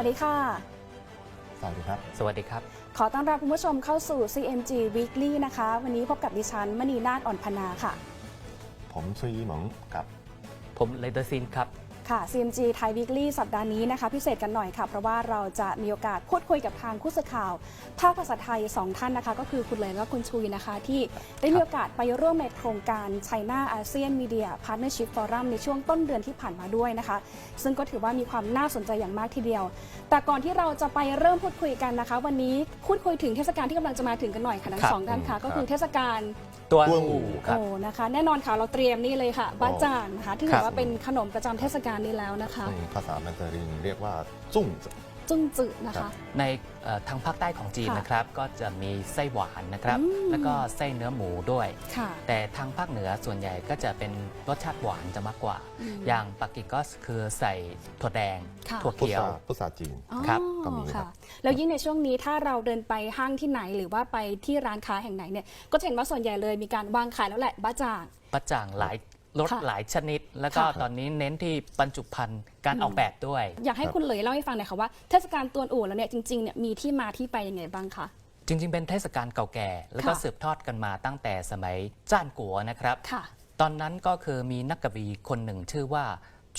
สวัสดีค่ะ สวัสดีครับ สวัสดีครับ ขอต้อนรับคุณผู้ชมเข้าสู่ CMG Weekly นะคะ วันนี้พบกับดิฉันมณีนาฏอ่อนพนาค่ะ ผมชื่อยี่หมงกับ ผมเลเดอร์ซินครับ ค่ะ CMG Thai Weekly สัปดาห์นี้นะคะ พิเศษกันหน่อยค่ะ เพราะว่าเราจะมีโอกาสพูดคุยกับทางผู้สื่อข่าว ภาคภาษาไทย 2 ท่านนะคะ ก็คือคุณเลยและคุณชุยนะคะ ที่ได้มีโอกาสไปร่วมในโครงการ China ASEAN Media Partnership Forum ในช่วงต้นเดือนที่ผ่านมาด้วยนะคะ ซึ่งก็ถือว่ามีความน่าสนใจอย่างมากทีเดียว แต่ก่อนที่เราจะไปเริ่มพูดคุยกันนะคะ วันนี้พูดคุยถึงเทศกาลที่กำลังจะมาถึงกันหน่อยค่ะทั้งครับสองท่านค่ะอืมก็คือเทศกาล ตัวกวางอูอู่ครับ โอ้นะคะ แน่นอนค่ะเราเตรียมนี่เลยค่ะบ้าโอ้จางนะคะที่ครัถือบ ว่าเป็นขนมประจำเทศกาลนี้แล้วนะคะซึ่งภาษาแมนดารินเรียกว่าจุ้ง จุ้งจืนะครัคะบในเอ่อทางภาคใต้ของจีนค่ะ นะครับ ก็จะมีไส้หวานนะครับอืมแล้วก็ไส้เนื้อหมูด้วย ค่ะ แต่ทางภาคเหนือส่วนใหญ่ก็จะเป็นรสชาติหวานจะมากกว่า อืมอย่างปักกิ่งก็คือใส่ถั่วแดง ค่ะ ถั่วภาเขียวษาภาษาจีนอ๋อครับ ก็มีครับค่ะแล้วยิ่งในช่วงนี้ถ้าเราเดินไปห้างที่ไหนหรือว่าไปที่ร้านค้าแห่งไหนเนี่ย ก็จะเห็นว่าส่วนใหญ่เลยมีการวางขายแล้วแหละบ้าจาง ประจ่างหลาย รสค่ะ หลายชนิด แล้วก็ค่ะตอนนี้เน้นที่บรรจุภัณฑ์การอืมออกแบบด้วย อยากให้ครับคุณเลยเล่าให้ฟังหน่อยค่ะว่าเทศกาลตวนอู่แล้วเนี่ยจริงๆเนี่ยมีที่มาที่ไปยังไงบ้างคะ จริง ๆ เป็นเทศกาลเก่าแก่ แล้วก็ค่ะ สืบทอดกันมาตั้งแต่สมัยจ้านกัวนะครับ ค่ะ ตอนนั้นก็คือมีนักกวีคนหนึ่งชื่อว่า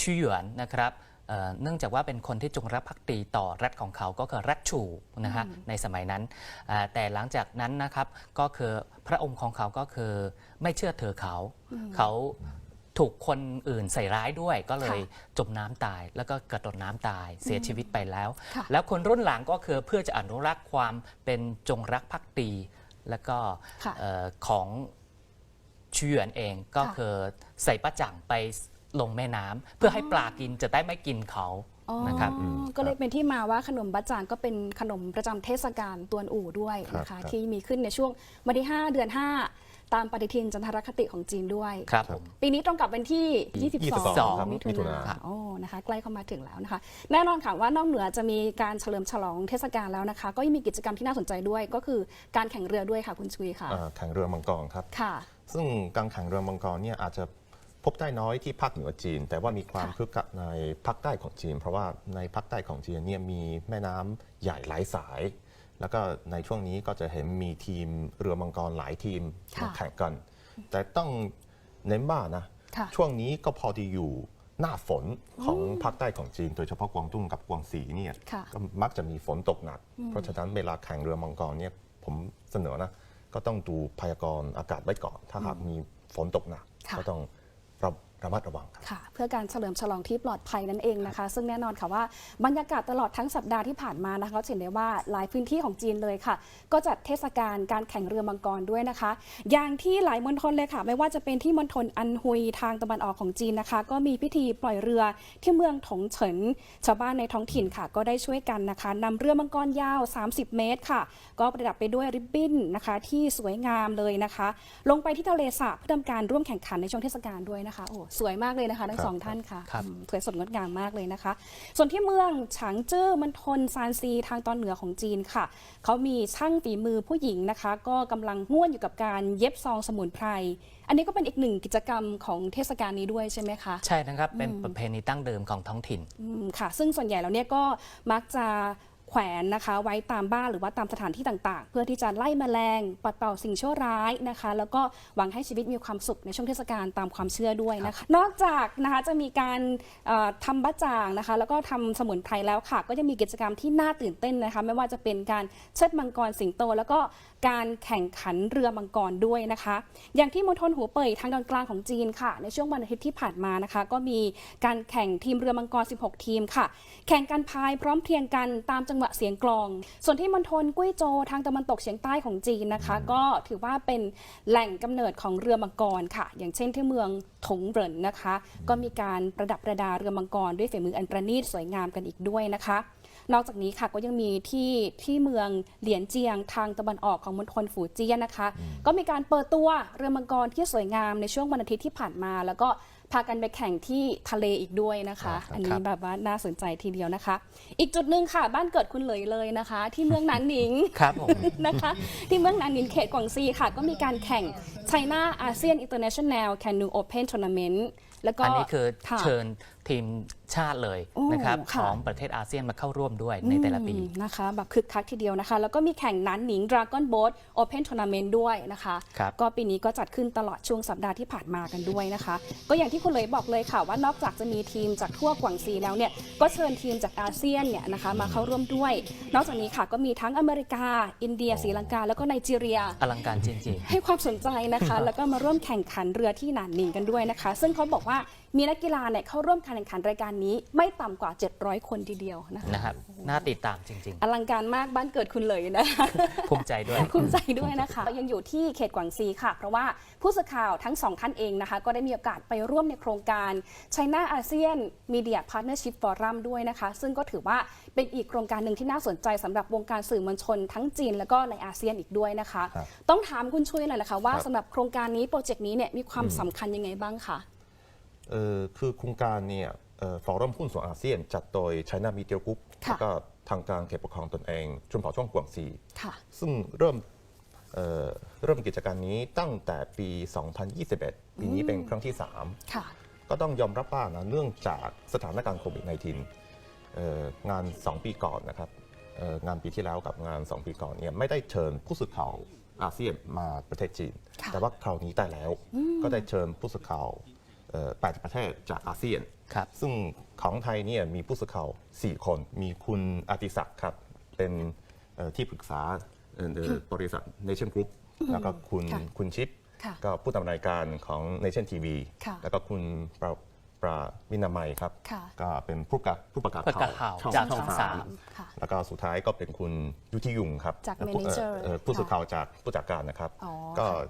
ชื่อหยวนนะครับเอ่อเนื่องจากว่าเป็นคนที่จงรักภักดีต่อรัฐของเขาก็คือรัฐชูนะฮะในสมัยนั้นอ่าแต่หลังจากนั้นนะครับก็คือพระองค์ของเขาก็คือไม่เชื่อถือเขา เขา ถูกคนอื่นใส่ร้ายด้วยก็เลยจมน้ำตาย แล้วก็กระโดดน้ำตายเสียชีวิตไปแล้วค่ะแล้วคนรุ่นหลังก็คือเพื่อจะอนุรักษ์ความเป็นจงรักภักดี แล้วก็ค่ะเอ่อของชื่อหยวนเองก็ค่ะคือใส่ปลาจังไปลงแม่น้ำเพื่อให้ปลากินจะได้ไม่กินเขาอ๋อนะครับอืมก็เลยเป็นที่มาว่าขนมบ้าจางก็เป็นขนมประจำเทศกาลตวนอู่ด้วยนะครัคะบที่มีขึ้นในช่วงวันที่ 5 เดือน 5 ตามปฏิทินจันทรคติของจีนด้วย ครับผม ปีนี้ตรงกับวันที่ 22ครับมิถุมิถุนานาโอ้นะคะ ใกล้เข้ามาถึงแล้วนะคะ แน่นอนค่ะว่านอกเหนือจะมีการเฉลิมฉลองเทศกาลแล้วนะคะ ก็ยังมีกิจกรรมที่น่าสนใจด้วย ก็คือการแข่งเรือด้วยค่ะคุณชุยค่ะ อ่าแข่งเรือมังกรครับ ค่ะ ซึ่งการแข่งเรือมังกรเนี่ยอาจจะพบได้น้อยที่ภาคเหนือจีน แต่ว่ามีความค่ะ คึกคักในภาคใต้ของจีน เพราะว่าในภาคใต้ของจีนเนี่ยมีแม่น้ำใหญ่หลายสาย แล้วก็ในช่วงนี้ก็จะเห็นมีทีมเรือมังกรหลายทีมค่ะมาแข่งกัน แต่ต้องเน้นว่านะค่ะช่วงนี้ก็พอดีอยู่หน้าฝนของภาคใต้ของจีน โดยเฉพาะกวางตุ้งกับกวางสีเนี่ยค่ะก็มักจะมีฝนตกหนัก เพราะฉะนั้นเวลาแข่งเรือมังกรเนี่ยผมเสนอนะ ก็ต้องดูพยากรณ์อากาศไว้ก่อน ถ้าหากมีฝนตกหนักค่ะก็ต้อง ระมัดระวังครับ ค่ะเพื่อการเฉลิมฉลองที่ปลอดภัยนั่นเองนะคะ ซึ่งแน่นอนค่ะว่าบรรยากาศตลอดทั้งสัปดาห์ที่ผ่านมานะคะเราจะเห็นได้ว่าหลายพื้นที่ของจีนเลยค่ะ ก็จัดเทศกาลการแข่งเรือมังกรด้วยนะคะ อย่างที่หลายมณฑลเลยค่ะ ไม่ว่าจะเป็นที่มณฑลอันฮุยทางตะวันออกของจีนนะคะ ก็มีพิธีปล่อยเรือที่เมืองถงเฉินชาวบ้านในท้องถิ่นค่ะ ก็ได้ช่วยกันนะคะนำเรือมังกรยาว 30 เมตรค่ะ ก็ประดับไปด้วยริบบิ้นนะคะ ที่สวยงามเลยนะคะ ลงไปที่ทะเลสาบเพื่อทำการร่วมแข่งขันในช่วงเทศกาลด้วยนะคะโอ้สวยมากเลยนะคะ ทั้งสองท่านค่ะครับ อืมสวยสดงดงามมากเลยนะคะ ส่วนที่เมืองฉางเจิ้อมณฑลซานซีทางตอนเหนือของจีนค่ะ เขามีช่างฝีมือผู้หญิงนะคะ ก็กำลังง่วนอยู่กับการเย็บซองสมุนไพร อันนี้ก็เป็นอีกหนึ่งกิจกรรมของเทศกาลนี้ด้วยใช่ไหมคะ ใช่นะครับ เป็นประเพณีตั้งเดิมของท้องถิ่น อืมค่ะ ซึ่งส่วนใหญ่แล้วเนี่ยก็มักจะ แขวนนะคะไว้ตามบ้านหรือว่าตามสถานที่ต่างๆ เพื่อที่จะไล่แมลงปัดเป่าสิ่งชั่วร้ายนะคะ แล้วก็หวังให้ชีวิตมีความสุขในช่วงเทศกาลตามความเชื่อด้วยนะคะ นอกจากนะคะจะมีการเอ่อทำบะจ่างนะคะ แล้วก็ทำสมุนไพรแล้วค่ะ ก็จะมีกิจกรรมที่น่าตื่นเต้นนะคะ ไม่ว่าจะเป็นการเชิดมังกรสิงโต แล้วก็การแข่งขันเรือมังกรด้วยนะคะ อย่างที่มณฑลหูเป่ยทางตอนกลางของจีนค่ะ ในช่วงวันอาทิตย์ที่ผ่านมานะคะ ก็มีการแข่งทีมเรือมังกร 16 ทีมค่ะ แข่งกันพายพร้อมเพรียงกันตามจังหวะเสียงกลอง ส่วนที่มณฑลกุ้ยโจวทางตะวันตกเฉียงใต้ของจีนนะคะ ก็ถือว่าเป็นแหล่งกำเนิดของเรือมังกรค่ะ อย่างเช่นที่เมืองถงเหรินนะคะ ก็มีการประดับประดาเรือมังกรด้วยฝีมืออันประณีตสวยงามกันอีกด้วยนะคะ นอกจากนี้ค่ะก็ยังมีที่ที่เมืองเหลียนเจียงทางตะวันออกของมณฑลฝูเจี้ยนนะคะ ก็มีการเปิดตัวเรือมังกรที่สวยงามในช่วงวันอาทิตย์ที่ผ่านมา แล้วก็ พากันไปแข่งที่ทะเลอีกด้วยนะคะครับอันนี้แบบว่าน่าสนใจทีเดียวนะคะ อีกจุดหนึ่งค่ะ บ้านเกิดคุณเหลยเลยนะคะ ที่เมืองหนานหนิงครับผมนะคะ ที่เมืองหนานหนิงเขตกวางซีค่ะ ก็มีการแข่ง China ASEAN International Canoe Open Tournament แล้วก็อันนี้คือค่ะเชิญทีมชาติเลยโอ้นะครับค่ะ ของประเทศอาเซียนมาเข้าร่วมด้วยในแต่ละปี อืมนะคะแบบคึกคักทีเดียวนะคะ แล้วก็มีแข่งนั้นหนิง Dragon Boat Open Tournament ด้วยนะคะ ครับ ก็ปีนี้ก็จัดขึ้นตลอดช่วงสัปดาห์ที่ผ่านมากันด้วยนะคะ ก็อย่างที่คุณเลยบอกเลยค่ะว่านอกจากจะมีทีมจากทั่วกวางซีแล้วเนี่ยก็เชิญทีมจากอาเซียนเนี่ยนะคะมาเข้าร่วมด้วย นอกจากนี้ค่ะก็มีทั้งอเมริกา อินเดียศรีลังกาแล้วก็ไนจีเรีย อลังการจริง ให้ความสนใจนะคะ แล้วก็มาร่วมแข่งขันเรือที่หนานหนิงกันด้วยนะคะ ซึ่งเขาบอกว่ามีนักกีฬาเนี่ยเข้าร่วมการแข่งขันรายการนี้ไม่ต่ำกว่า 700 คนทีเดียวนะคะๆนะครับน่าติดตามจริง อลังการมากบ้านเกิดคุณเลยนะคะๆ ภูมิใจด้วย ภูมิใจด้วยนะคะยังอยู่ที่เขตกวางซีค่ะ เพราะว่าผู้สื่อข่าวทั้งสองท่านเองนะคะ ก็ได้มีโอกาสไปร่วมในโครงการ China ASEAN Media Partnership Forum ด้วยนะคะ ซึ่งก็ถือว่าเป็นอีกโครงการหนึ่งที่น่าสนใจสำหรับวงการสื่อมวลชนทั้งจีนแล้วก็ในอาเซียนอีกด้วยนะคะ ครับ ต้องถามคุณช่วยหน่อยนะคะว่าครับสำหรับโครงการนี้โปรเจกต์นี้เนี่ยมีความสำคัญยังไงบ้างคะเอ่อ คือโครงการเนี่ยเอ่อฟอรัมหุ้นส่วนอาเซียน จัดโดย China Media Group ค่ะแล้วก็ทางการเขตปกครองตนเองชนเผ่าช่องกวางซีค่ะซึ่งเริ่มเอ่อเริ่มกิจการนี้ตั้งแต่ปี 2021 ปีนี้เป็นครั้งที่3ค่ะก็ต้องยอมรับว่านะเนื่องจากสถานการณ์โควิด -19 เอ่องาน 2 ปีก่อนนะครับเอ่องานปีที่แล้วกับงาน 2 ปีก่อนเนี่ยไม่ได้เชิญผู้สื่อข่าวอาเซียนมาประเทศจีนค่ะแต่ว่าคราวนี้ได้แล้ว ก็ได้เชิญผู้สื่อข่าวเอ่อ 8ประเทศจากอาเซียนครับซึ่งของไทยเนี่ยมีผู้สื่อข่าว 4 คน มีคุณอาติศักดิ์ครับ เป็นเอ่อที่ปรึกษาเอ่อบริษัท Nation Group แล้วก็คุณค่ะคุณชิปค่ะก็ผู้ดำเนินรายการของ Nation TV ค่ะแล้วก็คุณปราปราวินามัยครับค่ะก็เป็นผู้ประกาศผู้ประกาศประกาศข่าวช่องจากช่องช่องสาสามมค่ะแล้วก็สุดท้ายก็เป็นคุณยุทธิยุงครับจากผู้ Manager เอ่อผู้สื่อข่าวจากผู้จัดการนะครับอ๋อก็ค่ะ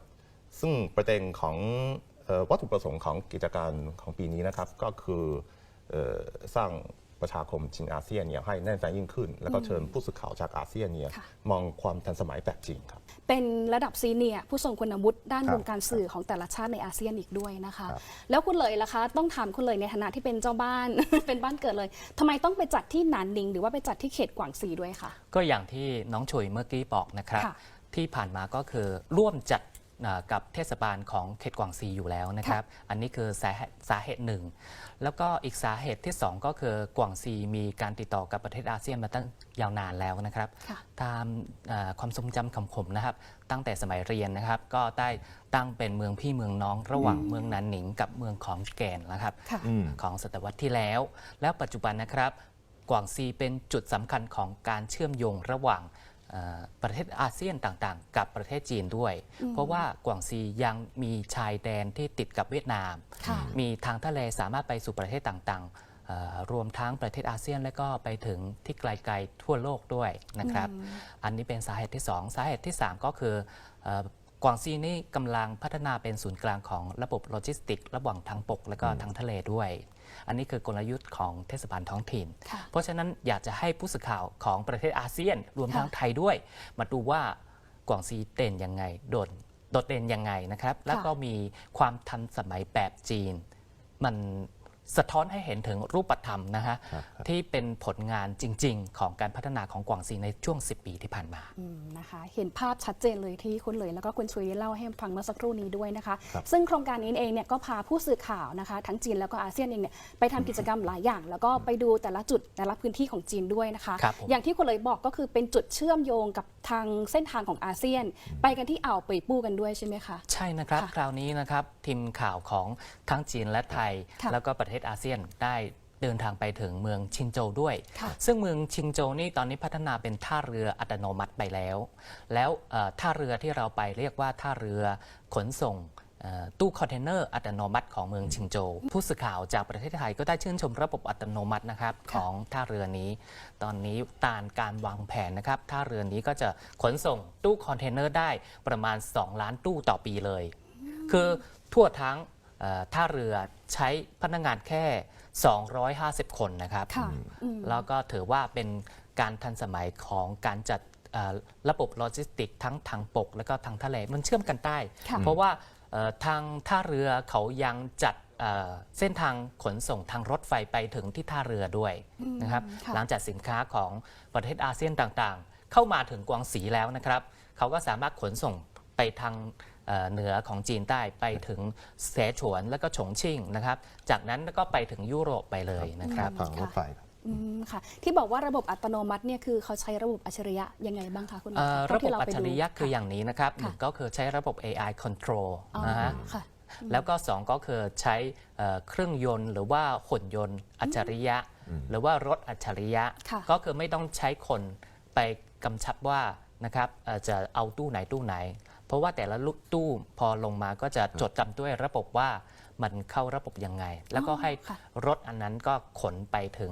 ซึ่งประเด็นของเอ่อ วัตถุประสงค์ของกิจการของปีนี้นะครับ ก็คือเอ่อสร้างประชาคมจีนอาเซียนเนี่ยให้แน่นแฟนยิ่งขึ้น แล้วก็เชิญผู้สื่อข่าวจากอาเซียนเนี่ยค่ะมองความทันสมัยแบบจีนครับ เป็นระดับซีเนียร์ผู้ทรงคุณวุฒิด้านครับวงการสื่อของแต่ละชาติในอาเซียนอีกด้วยนะคะครับแล้วคุณเลยล่ะคะ ต้องถามคุณเลยในฐานะที่เป็นเจ้าบ้านเป็นบ้านเกิดเลยทำไมต้องไปจัดที่หนานนิง หรือว่าไปจัดที่เขตกวางซีด้วยคะก็อย่างที่น้องชุยเมื่อกี้บอกนะครับค่ะที่ผ่านมาก็คือร่วมจัดอ่า กับเทศบาลของเขตกวางซีอยู่แล้วนะครับ อันนี้คือสาเหตุสาเหตุหนึ่ง แล้วก็อีกสาเหตุที่ 2 ก็คือกวางซีมีการติดต่อกับประเทศอาเซียนมาตั้งยาวนานแล้วนะครับค่ะตามอ่าความทรงจำของผมนะครับ ตั้งแต่สมัยเรียนนะครับ ก็ได้ตั้งเป็นเมืองพี่เมืองน้อง ระหว่างเมืองนันหนิงกับเมืองของแกนนะครับค่ะของศตวรรษที่แล้ว แล้วปัจจุบันนะครับ กวางซีเป็นจุดสำคัญของการเชื่อมโยงระหว่างเอ่อ ประเทศอาเซียนต่างๆ กับประเทศจีนด้วย เพราะว่ากวางซียังมีชายแดนที่ติดกับเวียดนามค่ะมีทางทะเลสามารถไปสู่ประเทศต่างๆเอ่อรวมทั้งประเทศอาเซียนและก็ไปถึงที่ไกลๆทั่วโลกด้วยนะครับ อันนี้เป็นสาเหตุที่ 2 สาเหตุที่ 3 ก็คือเอ่อกวางซีนี่กำลังพัฒนาเป็นศูนย์กลางของระบบโลจิสติก ระหว่างทางบกและก็ทางทะเลด้วย อันนี้คือกลยุทธ์ของเทศบาลท้องถิ่นค่ะเพราะฉะนั้นอยากจะให้ผู้สื่อข่าวของประเทศอาเซียน รวมทั้งค่ะไทยด้วย มาดูว่ากวางซีเด่นยังไงโดดโดดเด่นยังไงนะครับ แล้วก็มีความทันสมัยแบบจีนมัน สะท้อนให้เห็นถึงรูปธรรมนะฮะครับครับที่เป็นผลงานจริง ๆ ของการพัฒนาของกวางซีในช่วง 10 ปีที่ผ่านมาอืมนะคะเห็นภาพชัดเจนเลยที่คุณเลยแล้วก็คุณชุยได้เล่าให้ฟังเมื่อสักครู่นี้ด้วยนะคะครับซึ่งโครงการนี้เองเนี่ยก็พาผู้สื่อข่าวนะคะทั้งจีนแล้วก็อาเซียนเองเนี่ยไปทำกิจกรรมหลายอย่าง แล้วก็ไปดูแต่ละจุดแต่ละพื้นที่ของจีนด้วยนะคะครับผมอย่างที่คุณเลยบอกก็คือเป็นจุดเชื่อมโยงกับทางเส้นทางของอาเซียน ไปกันที่อ่าวเป่ยปู้กันด้วยใช่ไหมคะใช่นะครับค่ะคราวนี้นะครับทีมข่าวของทั้งจีนและไทยค่ะแล้วก็ประเทศอาเซียนได้เดินทางไปถึงเมืองชิงโจวด้วยค่ะซึ่งเมืองชิงโจวนี่ตอนนี้พัฒนาเป็นท่าเรืออัตโนมัติไปแล้ว แล้วเอ่อท่าเรือที่เราไปเรียกว่าท่าเรือขนส่งเอ่อตู้คอนเทนเนอร์อัตโนมัติของเมืองชิงโจวผู้สื่อข่าวจากประเทศไทยก็ได้ชื่นชมระบบอัตโนมัตินะครับค่ะของท่าเรือนี้ ตอนนี้ตามการวางแผนนะครับท่าเรือนี้ก็จะขนส่งตู้คอนเทนเนอร์ได้ประมาณ 2 ล้านตู้ต่อปีเลย คือทั่วทั้งเอ่อ ท่าเรือใช้พนักงานแค่ 250 คนนะครับ ค่ะอืม แล้วก็ถือว่าเป็นการทันสมัยของการจัดเอ่อระบบโลจิสติกทั้งทางปกและก็ทางทะเลมันเชื่อมกันได้ ค่ะ เพราะว่าเอ่อทางท่าเรือเขายังจัดเอ่อเส้นทางขนส่งทางรถไฟไปถึงที่ท่าเรือด้วยนะครับ ค่ะ หลังจากสินค้าของประเทศอาเซียนต่างๆ เข้ามาถึงกวางสีแล้วนะครับ เขาก็สามารถขนส่งไปทาง เอ่อเหนือของจีนใต้ไปถึงเสฉวนแล้วก็ฉงชิ่งนะครับ จากนั้นก็ไปถึงยุโรปไปเลยนะครับทางรถไฟครับ อืมค่ะที่บอกว่าระบบอัตโนมัติเนี่ยคือเขาใช้ระบบอัจฉริยะยังไงบ้างคะคุณหมอเอ่อเท่าระบบที่เาอัจไปฉดู ริยะคืออย่างนี้นะครับหค่ะนึ่งก็คือใช้ระบบ AI control อ๋อนะฮะ ค่ะ แล้วก็ 2 ก็คือใช้เอ่อเครื่องยนต์หรือว่าหุ่นยนต์อัจฉริยะ หรือว่ารถอัจฉริยะ ค่ะ ก็คือไม่ต้องใช้คนไปกำชับว่านะครับเอ่อจะเอาตู้ไหนตู้ไหน เพราะว่าแต่ละลูกตู้พอลงมาก็จะจดจำด้วยระบบว่ามันเข้าระบบยังไง แล้วก็ให้ค่ะรถอันนั้นก็ขนไปถึง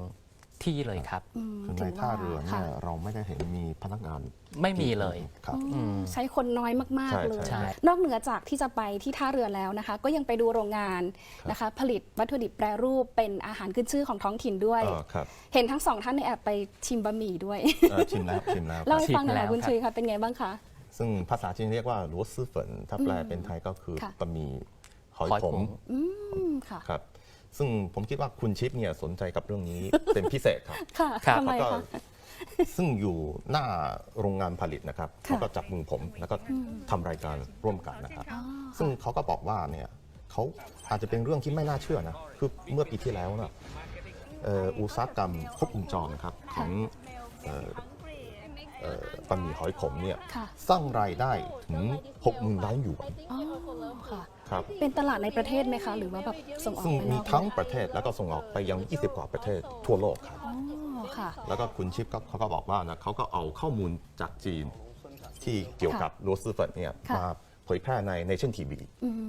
ที่เลยครับ อืมคือในถึงท่าเรือเนี่ค่ะยเราไม่ได้เห็นมีพนักงานไม่มีเลย ครับ อืมใช้คนน้อยมาก ใช่ๆเลย ใช่ นอกเหนือจากที่จะไปที่ท่าเรือแล้วนะคะ ก็ยังไปดูโรงงานนะคะ ผลิตวัตถุดิบแปรรูปเป็นอาหารขึ้นชื่อของท้องถิ่นด้วย เออครับเห็นทั้งสองท่านในยแอบไปชิมบะหมี่ด้วย เอ่อชิมแล้วชิมแล้วคเล่ารับ ให้ฟังหน่อยชิมแล้วค่ะคุณครับ ชุยค่ะเป็นไงบ้างคะ ซึ่งภาษาจีนเรียกว่าหลัวซื่อเฝนถ้าแปลเป็นไทยก็คือค่ะบะหมี่หอยหอยขขมมอืมค่ะ ครับ ซึ่งผมคิดว่าคุณชิปเนี่ยสนใจกับเรื่องนี้เป็นพิเศษครับค่ะครับทำไมแล้วก็คะซึ่งอยู่หน้าโรงงานผลิตนะครับค่ะเขาก็จับมือผมแล้วก็ทำรายการร่วมกันนะครับ ซึ่งเขาก็บอกว่าเนี่ยเขาอาจจะเป็นเรื่องที่ไม่น่าเชื่อนะคือเมื่อปีที่แล้วนะเอ่ออุตสาหกรรมครบวงจรนะครับของเอ่อเอ่อ บะหมี่หอยขมเนี่ยค่ะสร้างรายได้ถึง 60,000ล้านหยวน อ๋อค่ะ ครับ เป็นตลาดในประเทศไหมคะ หรือว่าแบบส่งออกซึ่งไปนมีอกทั้งประเทศแล้วก็ส่งออกไปยัง 20 กว่าประเทศทั่วโลกครับ อ๋อค่ะ แล้วก็คุณชิปก็เขาก็บอกว่านะเขาก็เอาข้อมูลจากจีนที่เกี่ยวกับโรสเฟิร์เนี่ยค่ะ มาเผยแพร่ใน Nation TV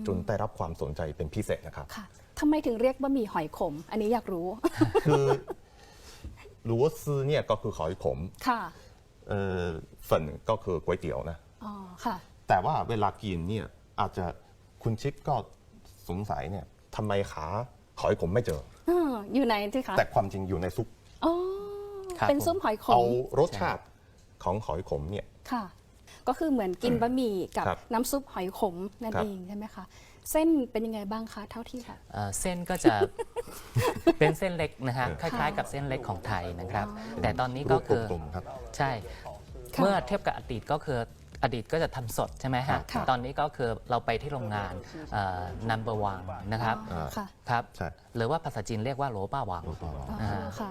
จนได้รับความสนใจเป็นพิเศษนะครับ ค่ะทำไมถึงเรียกบะหมี่หอยขม อันนี้อยากรู้ คือโรสเนี่ยก็คือหอยขม ค่ะ เอ่อเฟินก็คือก๋วยเตี๋ยวนะ อ๋อค่ะ แต่ว่าเวลากินเนี่ยอาจจะคุณชิปก็สงสัยเนี่ยทำไมขาหอยขมไม่เจออออยู่ไหนสิคะแต่ความจริงอยู่ในซุป อ๋อ ครับเป็นผม ซุปหอยขเอามรสชาติของหอยขมเนี่ย ค่ะ ก็คือเหมือนกินบะหมี่กับครับ น้ำซุปหอยขมนั่นครับเองใช่ไหมคะเส้นเป็นยังไงบ้างคะเท่าที่แบบ เอ่อเส้นก็จะ เป็นเส้นเล็กนะฮะคล้าย ๆ กับเส้นเล็กของไทยนะครับ แต่ตอนนี้ก็คือรูปกลมๆครับ ใช่ ค่ะเมื่อเทียบกับอดีตก็คืออดีตก็จะทำสดใช่ไหมฮะค่ะ ตอนนี้ก็คือเราไปที่โรงงานเอ่อ number one นะครับอ๋อค่ะครับ ใช่ หรือว่าภาษาจีนเรียกว่าโหลป้าหวังอ๋ออ่าค่ะ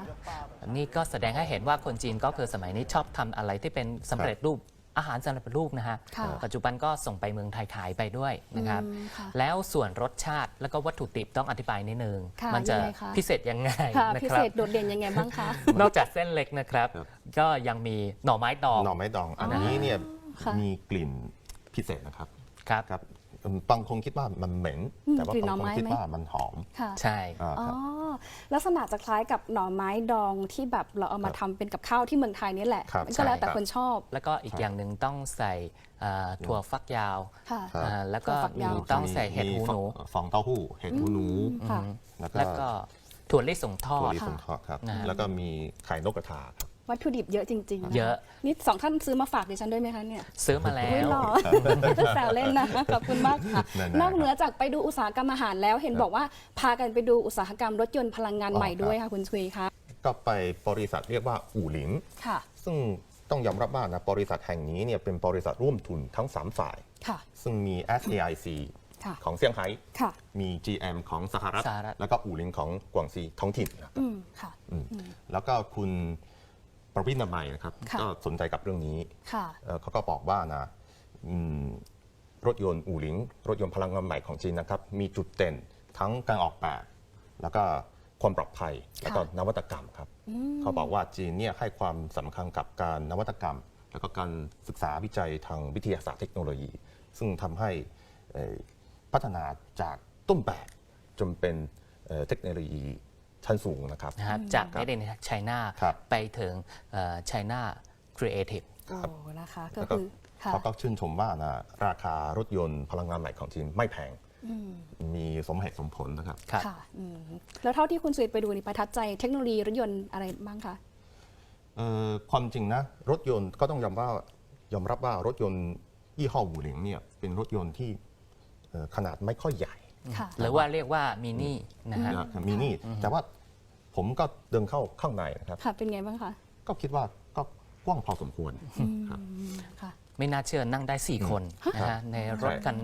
นี่ก็แสดงให้เห็นว่าคนจีนก็คือสมัยนี้ชอบทำอะไรที่เป็นสำเร็จรูป อาหารสำเร็จรูปนะฮะค่ะ ปัจจุบันก็ส่งไปเมืองไทยขายไปด้วยนะครับ อืมค่ะ แล้วส่วนรสชาติแล้วก็วัตถุดิบต้องอธิบายนิดนึง ค่ะมัจะยังไงคะ พิเศษยังไงค่ะนะพิครัเศบ ษโดดเด่นยังไงบ้างคะ นอกจากเส้นเล็กนะครับ ครับ ก็ยังมีหน่อไม้ดองหน่อไม้ดอง อันนี้เนี่ยค่ะ มีกลิ่นพิเศษนะครับครับ ครับอืมบางคนคิดว่ามันเหม็นอืมแต่ว่ากลิ่นหน่บาองคนไม้คิดไหมว่ามันหอมค่ะ ใช่ อ่าอ๋อครับ ลักษณะจะคล้ายกับหน่อไม้ดองที่แบบเราเอามาทำเป็นกับข้าวที่เมืองไทยนี่แหละครับมันก็แล้วแต่ใช่ครับ คนชอบ แล้วก็อีกอย่างหนึ่งต้องใส่เอ่อถั่วฟักยาวค่ะ ครับ อ่าแล้วก็ถั่วฝักมียาว ต้องใส่เห็ดหูหนู มีฟองเต้าหู้ เห็ดหูหนู ค่ะ แล้วแล้วก็ก็ถั่วลิสงทอถั่วด ลิสงทอดครับนะฮะแล้วก็มีไข่นกกระทาครับ วัตถุดิบเยอะจริงๆนคเยอะ นี่สองท่านซื้อมาฝากดิฉันด้วยไหมคะเนี่ยซื้อมาแล้ไม่ว หรอ แซวเล่นนะขอบคุณมากค่ะแน่ๆนอกเหนือจากไปดูอุตสาหกรรมอาหารแล้ว เห็นบอกว่าพากันไปดูอุตสาหกรรมรถยนต์พลังงานอ๋อใหม่ครับ ด้วยค่ะคุณชุยคะก็ไปบริษัทเรียกว่าอู่หลินค่ะ ซึ่งต้องยอมรับว่านะบริษัทแห่งนี้เนี่ยเป็นบริษัทร่วมทุนทั้ง 3 ฝ่าย ค่ะ ซึ่งมี SAIC ค่ะ ของเซี่ยงไฮ้ ค่ะ มี GM ของสหรัฐ สหรัฐ แล้วก็อู่หลินของกวางซีท้องถิ่นนะครับอืมค่ะ อืมแล้วก็คุณ ประวินามัยนะครับ ค่ะก็สนใจกับเรื่องนี้ค่ะ เอ่อเขาก็บอกว่านะอืมรถยนต์อู่หลิง รถยนต์พลังงานใหม่ของจีนนะครับ มีจุดเด่นทั้งการออกแบบแล้วก็ความปลอดภัยแล้วก็นวัตกรรมครับ เขาบอกว่าจีนเนี่ยให้ความสำคัญกับการนวัตกรรม แล้วก็การศึกษาวิจัยทางวิทยาศาสตร์เทคโนโลยี ซึ่งทำให้เอ่อพัฒนาจากต้นแบบจนเป็นเอ่อเทคโนโลยี ชั้นสูงนะครับ นะฮะจาก Made in China ครับ ไปถึงเอ่อ China Creative โอ้นะคะก็แล้วก็คือค่ะเขาก็ชื่นชมว่านะราคารถยนต์พลังงานใหม่ของจีนไม่แพง มีสมเหตุสมผลนะครับ ครับ ค่ะอืมแล้วเท่าที่คุณสุยไปดูนี่ประทับใจเทคโนโลยีรถยนต์อะไรบ้างคะ เอ่อความจริงนะ รถยนต์ก็ต้องยอมว่ายอมรับว่ารถยนต์ยี่ห้อหูหลิงเนี่ยเป็นรถยนต์ที่เอ่อขนาดไม่ค่อยใหญ่ ค่ะหรือว่าเรียกว่ามินินะฮะ นะมินิแต่ว่าผมก็เดินเข้าข้างในนะครับ ค่ะ เป็นไงบ้างคะก็คิดว่าก็กว้างพอสมควรครับ อืมค่ะ ไม่น่าเชื่อนั่งได้ 4 คนนะฮะในรถกัน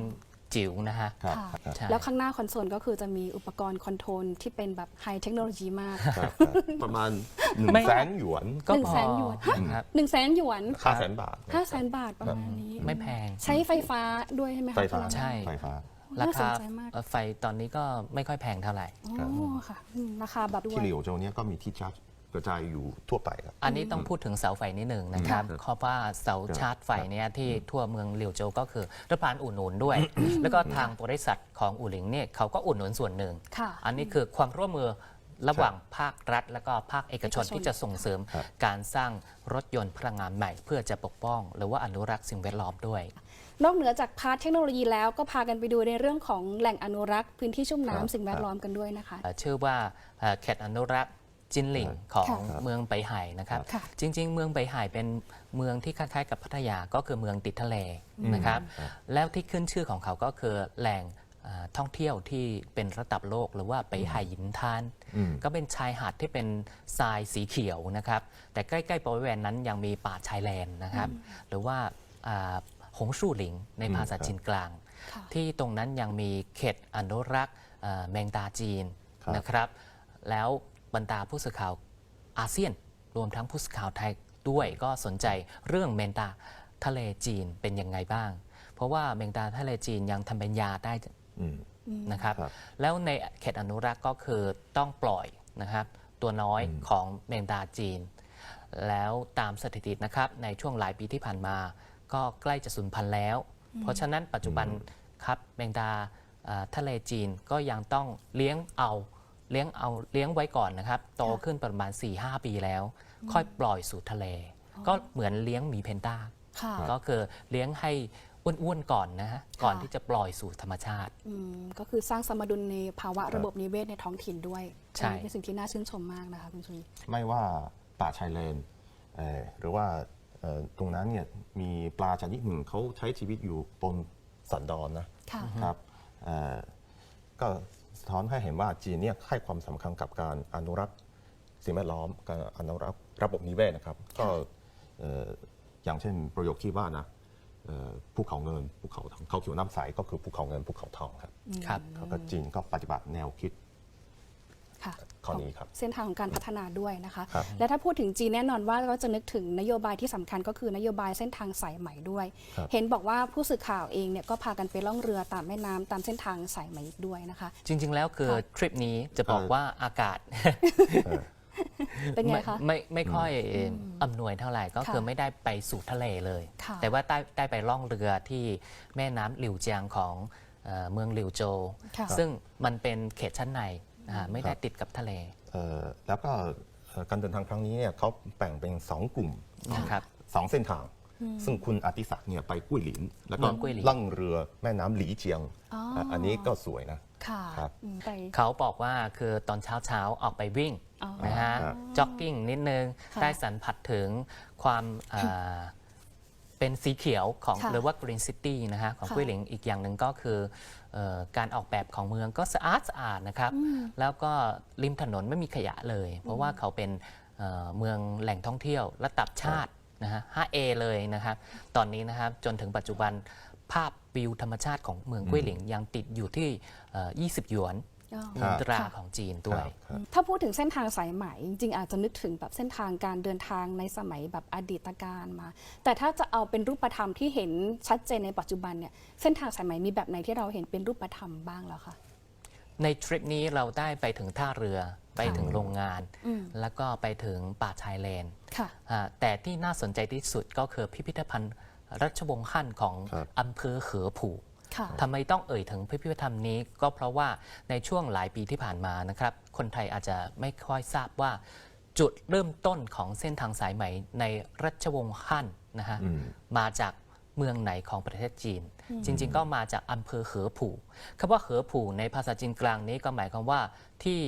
จิ๋วนะฮะ ครับค่ะ ครับใช่แล้วข้างหน้าคอนโซลก็คือจะมีอุปกรณ์คอนโทรลที่เป็นแบบไฮเทคโนโลยีมาก ครับครับประมาณหนึ่งไม่ แสนหยวนก็หนึ่งพอแสนหยวนฮะครับ1นึ่งแสนหยวนห้าแสนบาทห้าแสนบาทประมาณนี้ ไม่แพง ใช้ไฟฟ้าด้วยใช่ไหมคะไฟฟ้าพลังงนใช่ ไฟฟ้า ราน่าสนคาใจมากเอ่อไฟตอนนี้ก็ไม่ค่อยแพงเท่าไหร่ อ๋อค่ะอืมราคาแบบด้วที่ย เหลียวโจวเนี้ยก็มีที่ชาร์จกระจายอยู่ทั่วไปครับ อันนี้ต้องพูดถึงเสาไฟนิดหนึ่งนะครับครับเพราะว่าเสาชาร์จไฟเนี่ยที่ทั่วเมืองเหลียวโจวก็คือรัฐบาลอุดหนุนด้วย แล้วก็ทางบริษัทของอู่หลิงเนี่ยเขาก็อุดหนุนส่วนหนึ่ง ค่ะ อันนี้คือความร่วมมือระหว่างภาครัฐ และก็ภาคเอกชนเอกชน ที่จะส่งเสริม ครับ การสร้างรถยนต์พลังงานใหม่ เพื่อจะปกป้อง หรือว่าอนุรักษ์สิ่งแวดล้อมด้วย นอกเหนือจากพาร์ทเทคโนโลยีแล้วก็พากันไปดูในเรื่องของแหล่งอนุรักษ์ พื้นที่ชุ่มครับน้ำสิ่งแวดล้อมกันด้วยนะคะเอ่อชื่อว่าเอ่อเขตอนุรักษ์จินหลิงของค่ะเมืองไปไห่นะครับค่ะจริง ๆ เมืองไปไห่เป็นเมืองที่คล้ายๆกับพัทยาก็คือเมืองติดทะเลนะครับ แล้วที่ขึ้นชื่อของเขาก็คือแหล่งเอ่อท่องเที่ยวที่เป็นระดับโลกหรือว่าไปไห่หินทานอืมก็เป็นชายหาดที่เป็นทรายสีเขียวนะครับ แต่ใกล้ๆบริเวณนั้นยังมีป่าชายเลนนะครับ หรือว่าอ่า หงสู่หลิงในภาษาอืมครับจีนกลางค่ะที่ตรงนั้นยังมีเขตอนุรักษ์เอ่อแมงดาจีนครับนะครับ แล้วบรรดาผู้สื่อข่าวอาเซียน รวมทั้งผู้สื่อข่าวไทยด้วยก็สนใจเรื่องแมงดาทะเลจีนเป็นยังไงบ้าง เพราะว่าแมงดาทะเลจีนยังทำเป็นยาได้อืมนะครับครับแล้วในเขตอนุรักษ์ก็คือต้องปล่อยนะครับตัวน้อยของแมงดาจีน แล้วตามสถิตินะครับในช่วงหลายปีที่ผ่านมา ก็ใกล้จะสูญพันธุ์แล้ว เพราะฉะนั้นปัจจุบันครับแมงดาเอ่อทะเลจีนก็ยังต้องเลี้ยงเอาเลี้ยงเอาเลี้ยงไว้ก่อนนะครับ โตขึ้นประมาณ 4-5 ปีแล้ว ค่อยปล่อยสู่ทะเล ก็เหมือนเลี้ยงหมีเพนด้าค่ะก็คือเลี้ยงให้อ้วนๆก่อนนะฮะก่อนที่จะปล่อยสู่ธรรมชาติอืมก็คือสร้างสมดุลในภาวะระบบนิเวศในท้องถิ่นด้วยใช่อันนี้เป็นสิ่งที่น่าชื่นชมมากนะคะคุณชุยไม่ว่าป่าชายเลนเอ่อหรือว่าเอ่อ ตรงนั้นเนี่ยมีปลาชนิดหนึ่งเขาใช้ชีวิตอยู่บนสันดอนนะค่ะ ครับเอ่อก็สะท้อนให้เห็นว่าจีนเนี่ยให้ความสำคัญกับการอนุรักษ์สิ่งแวดล้อมการอนุรักษ์ระบบนิเวศนะครับ ก็เอ่ออย่างเช่นประโยคที่ว่านะเอ่อภูเขาเงินภูเขาทองเขาเขียวน้ำใสก็คือภูเขาเงินภูเขาทองครับครับเขาก็จีนก็ปฏิบัติแนวคิด ค่ะข้อนี้ครับเส้นทางของการพัฒนาด้วยนะคะครับและถ้าพูดถึงจีนแน่นอนว่าก็จะนึกถึงนโยบายที่สำคัญก็คือนโยบายเส้นทางสายไหมด้วยครับเห็นบอกว่าผู้สื่อข่าวเองเนี่ยก็พากันไปล่องเรือตามแม่น้ำตามเส้นทางสายไหมอีกด้วยนะคะ จริง ๆ แล้วคือค่ะทริปนี้จะบอกเอ่อว่าอากาศเป็นไงไม่คะไม่ไม่ค่อยอำนวยเท่าไหร่ก็ค่ะคือไม่ได้ไปสู่ทะเลเลยค่ะแต่ว่าได้ได้ไปล่องเรือที่แม่น้ำหลิวเจียงของเอ่อเมืองหลิวโจวค่ะซึ่งมันเป็นเขตชั้นใน นะฮะไม่ได้ติดกับทะเลเอ่อแล้วก็เอ่อการเดินทางครั้งนี้เนี่ยเขาแบ่งเป็นสองกลุ่มนะครับ สองเส้นทาง ซึ่งคุณอติศักดิ์เนี่ยไปกุ้ยหลิน แล้วก็เมืองกุ้ยหลิน ล่องเรือแม่น้ำหลีเจียงอ๋ออะอันนี้ก็สวยนะ ค่ะครับ อืมไป เขาบอกว่าคือตอนเช้าเช้าๆออกไปวิ่งอ๋อนะฮะครับ จ็อกกิ้งนิดนึง ค่ะได้สัมผัสถึงความเอ่อเป็นสีเขียวของค่ะหรือว่า Green City นะฮะของค่ะ กุ้ยหลิงอีกอย่างหนึ่งก็คือเอ่อ การออกแบบของเมืองก็สะอาดสะอาดนะครับ แล้วก็ริมถนนไม่มีขยะเลย เพราะว่าเขาเป็นเอ่อเมืองแหล่งท่องเที่ยวระดับชาตินะฮะ 5A เลยนะครับ ตอนนี้นะครับจนถึงปัจจุบันภาพวิวธรรมชาติของเมืองกุ้ยหลิงยังติดอยู่ที่เอ่อ20 หยวนอ๋อ เงินตราค่ะของจีนด้วย ครับ ถ้าพูดถึงเส้นทางสายไหมจริงๆอาจจะนึกถึงแบบเส้นทางการเดินทางในสมัยแบบอดีตการมา แต่ถ้าจะเอาเป็นรูปธรรมที่เห็นชัดเจนในปัจจุบันเนี่ยเส้นทางสายไหมมีแบบไหนที่เราเห็นเป็นรูปธรรมบ้างแล้วคะ ในทริปนี้เราได้ไปถึงท่าเรือไปถึงโรงงาน อืม แล้วก็ไปถึงป่าชายเลนค่ะ อ่าแต่ที่น่าสนใจที่สุดก็คือพิพิธภัณฑ์รัชวงศ์ฮั่นของครับ อำเภอเขือผู่ค่ะ ทำไมต้องเอ่ยถึงพิพิธภัณฑ์นี้ ก็เพราะว่าในช่วงหลายปีที่ผ่านมานะครับ คนไทยอาจจะไม่ค่อยทราบว่า จุดเริ่มต้นของเส้นทางสายไหมในรัชวงศ์ฮั่นนะฮะอืมมาจากเมืองไหนของประเทศจีน จริง ๆ ก็มาจากอำเภอเหอผู่คำว่าเหอผู่ในภาษาจีนกลางนี้ก็หมายความว่าที่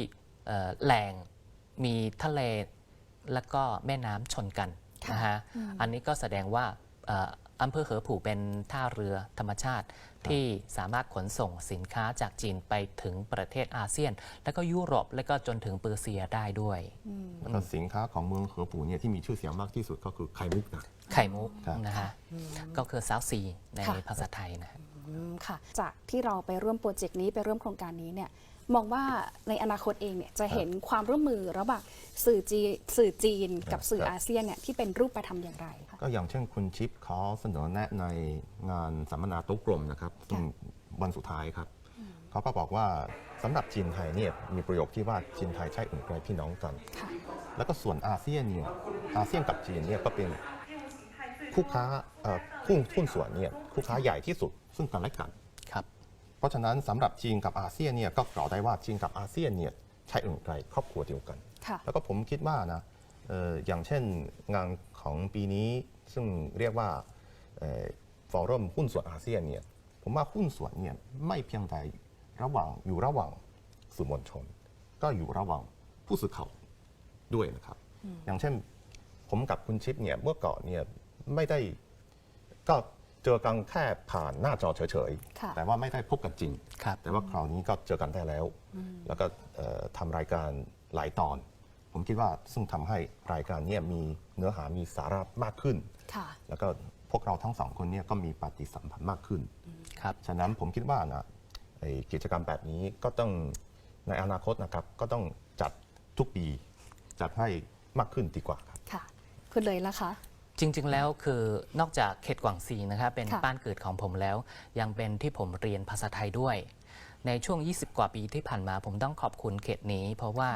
เอ่อแหล่งมีทะเลและก็แม่น้ำชนกันค่ะนะฮะอันนี้ก็แสดงว่าเอ่ออำเภอเหอผู่เป็นท่าเรือธรรมชาติที่สามารถขนส่งสินค้าจากจีนไปถึงประเทศอาเซียน แล้วก็ยุโรป แล้วก็จนถึงเปอร์เซียได้ด้วยแล้วก็สินค้าของเมืองเหอปู่เนี่ยที่มีชื่อเสียงมากที่สุดก็คือไข่มุกนะ ไข่มุกครับนะฮะก็คือซาวซีในค่ะภาษาไทยนะฮะอืมค่ะ จากที่เราไปร่วมโปรเจกต์นี้ไปร่วมโครงการนี้เนี่ย มองว่าในอนาคตเองเนี่ยจะเห็นความร่วมมือระหว่างสื่อจีนสื่อจีนกับสื่อครับอาเซียนเนี่ยที่เป็นรูปธรรมอย่างไรคะ ก็อย่างเช่นคุณชิปเขาเสนอแนะในงานสัมมนาโต๊ะกลมนะครับซึ่งวันสุดท้ายครับเขาก็บอกว่าสำหรับจีนไทยเนี่ยมีประโยคที่ว่าจีนไทยใช่อุ่นไกลพี่น้องกัน ค่ะ แล้วก็ส่วนอาเซียนเนี่ยอาเซียนกับจีนเนี่ยก็เป็นคู่ค้าเอ่อคู่หุ้นส่วนเนี่ยคู่ค้าใหญ่ที่สุดซึ่งกันและกันค รับเพราะฉะนั้นสำหรับจีนกับอาเซียนเนี่ยก็กล่าวได้ว่าจีนกับอาเซียนเนี่ยใช่อุ่นไกลครอบครัวเดียวกันค่ะแล้วก็ผมคิดว่านะเอ่ออย่างเช่นงานของปีนี้ซึ่งเรียกว่าฟอรัมหุ้นส่วนอาเซียนเนี่ยผมว่าหุ้นส่วนเนี่ยไม่เพียงแต่ระหว่างอยู่ระหว่างสื่อมวลชน ก็อยู่ระหว่างผู้สื่อข่าวด้วยนะครับ อย่างเช่นผมกับคุณชิปเนี่ยเมื่อก่อนเนี่ยไม่ได้ก็ เจอกันแค่ผ่านหน้าจอเฉยค่ะๆแต่ว่าไม่ได้พบกันจริงครับแต่ว่าคราวนี้ก็เจอกันได้แล้ว แล้วก็เอ่อทำรายการหลายตอน ผมคิดว่าซึ่งทำให้รายการเนี้มีเนื้อหามีสาระมากขึ้นค่ะแล้วก็พวกเราทั้งสองคนเนี่ยก็มีปฏิสัมพันธ์มากขึ้น ครับ ฉะนั้นผมคิดว่านะไอ้กิจกรรมแบบนี้ก็ต้องในอนาคตนะครับก็ต้องจัดทุกปี จัดให้มากขึ้นดีกว่าครับ ค่ะ คุณเลยละคะ จริง ๆ แล้วคือนอกจากเขตกวางซีนะครับเป็นค่ะบ้านเกิดของผมแล้ว ยังเป็นที่ผมเรียนภาษาไทยด้วย ในช่วง 20 กว่าปีที่ผ่านมาผมต้องขอบคุณเขตนี้ เพราะว่า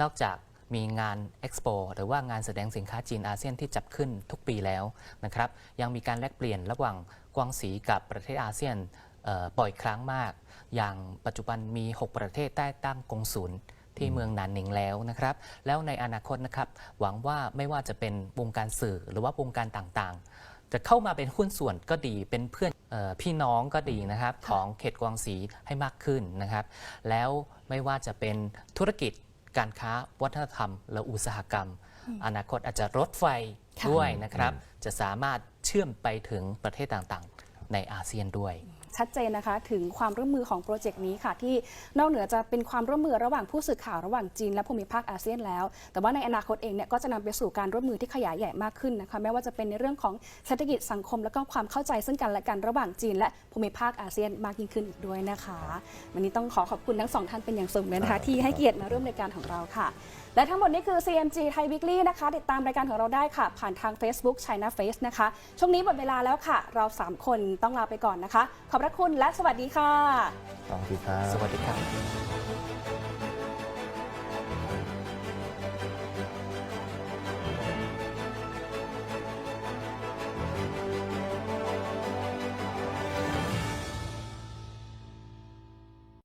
นอกจากมีงานเอ็กซ์โปหรือว่างานแสดงสินค้าจีนอาเซียนที่จัดขึ้นทุกปีแล้วนะครับ ยังมีการแลกเปลี่ยนระหว่างกวางซีกับประเทศอาเซียนเอ่อบ่อยครั้งมาก อย่างปัจจุบันมี 6 ประเทศได้ตั้งกงศูนย์ ที่เมืองนานหนิงแล้วนะครับ แล้วในอนาคตนะครับ หวังว่าไม่ว่าจะเป็นวงการสื่อหรือว่าวงการต่างๆ จะเข้ามาเป็นหุ้นส่วนก็ดีเป็นเพื่อนเออพี่น้องก็ดีนะครับของเขตกวางสีให้มากขึ้นนะครับ แล้วไม่ว่าจะเป็นธุรกิจการค้าวัฒนธรรม และอุตสาหกรรม อนาคตอาจจะรถไฟค่ะด้วยนะครับ จะสามารถเชื่อมไปถึงประเทศต่างๆ ในอาเซียนด้วย ชัดเจนนะคะ ถึงความร่วมมือของโปรเจกต์นี้ค่ะ ที่นอกเหนือจะเป็นความร่วมมือระหว่างผู้สื่อข่าวระหว่างจีนและภูมิภาคอาเซียนแล้ว แต่ว่าในอนาคตเองเนี่ยก็จะนำไปสู่การร่วมมือที่ขยายใหญ่มากขึ้นนะคะไม่ว่าจะเป็นในเรื่องของเศรษฐกิจสังคม และก็ความเข้าใจซึ่งกันและกันระหว่างจีน และภูมิภาคอาเซียนมากยิ่งขึ้นอีกด้วยนะคะ วันนี้ต้องขอขอบคุณทั้งสองท่านเป็นอย่างสูงเลยนะคะที่ให้เกียรติมาร่วมรายการของเราค่ะ และทั้งหมดนี้คือ CMG Thai Weekly นะคะ ติดตามรายการของเราได้ค่ะ ผ่านทาง Facebook China Face นะคะ ช่วงนี้หมดเวลาแล้วค่ะ เรา 3 คนต้องลาไปก่อนนะคะ ขอบพระคุณและสวัสดีค่ะขอบคุณครับ สวัสดีครับ